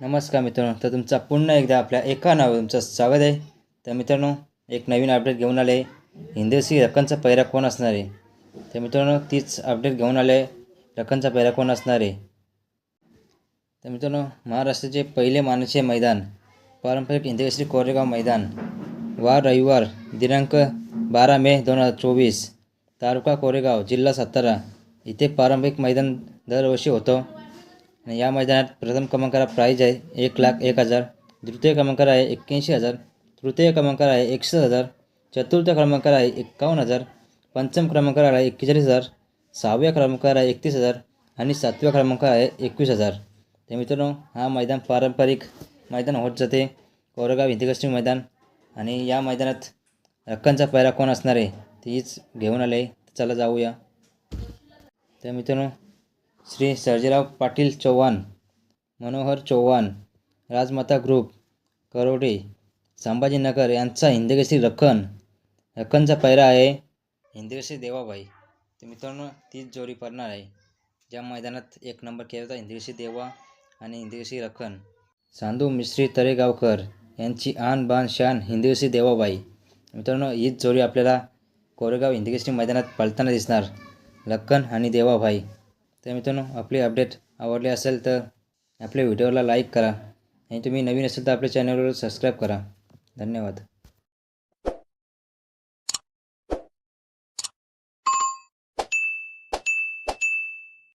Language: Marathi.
नमस्कार मित्रांनो तर तुमचा पुन्हा एकदा आपल्या एका नाव तुमचं स्वागत आहे. तर मित्रांनो एक नवीन अपडेट घेऊन आले हिंदुसी रक्कनचा पैरा कोण असणार आहे? तर मित्रांनो तीच अपडेट घेऊन आले रक्कनचा पैरा कोण असणार आहे? तर मित्रांनो महाराष्ट्राचे पहिले मानाचे मैदान पारंपरिक हिंदकेसरी कोरेगाव मैदान वार रविवार दिनांक बारा मे दोन हजार चोवीस तालुका कोरेगाव जिल्हा सातारा इथे पारंपरिक मैदान दरवर्षी होतं. आणि या मैदानात प्रथम क्रमांकाला प्राईज आहे एक लाख एक हजार द्वितीय क्रमांकाला आहे एक्क्याऐंशी हजार तृतीय क्रमांकाला आहे एकसष्ट हजार चतुर्थ क्रमांकाला आहे एक्कावन्न हजार पंचम क्रमांकाला आहे एक्केचाळीस हजार सहाव्या क्रमांकाला आहे एकतीस हजार आणि सातव्या क्रमांकाला आहे एकवीस हजार. तर मित्रांनो हा मैदान पारंपरिक मैदान होत जाते. कोरेगाव हिंदकेसरी मैदान आणि या मैदानात रक्कांचा पायरा कोण असणार आहे तीच घेऊन आले. चला जाऊया. तर मित्रांनो श्री सर्जेराव पाटील चव्हाण मनोहर चव्हाण राजमाता ग्रुप करोडे संभाजीनगर यांचा हिंदकेसरी रखन रखनचा पैरा आहे हिंदकेसरी देवाबाई. तर मित्रांनो तीच जोडी पडणार आहे. ज्या मैदानात एक नंबर केला होता हिंदकेसरी देवा आणि हिंदकेसरी रखन. सांधू मिश्री तरेगावकर यांची आन बान शान हिंदकेसरी देवाबाई. मित्रांनो हीच जोडी आपल्याला कोरेगाव हिंदकेसरी मैदानात पळताना दिसणार. लक्कन आणि देवाभाई तर मित्रांनो आपली अपडेट आवडली असेल तर आपल्या व्हिडिओला लाईक करा. आणि तुम्ही नवीन असेल तर आपल्या चॅनलवर सबस्क्राईब करा. धन्यवाद.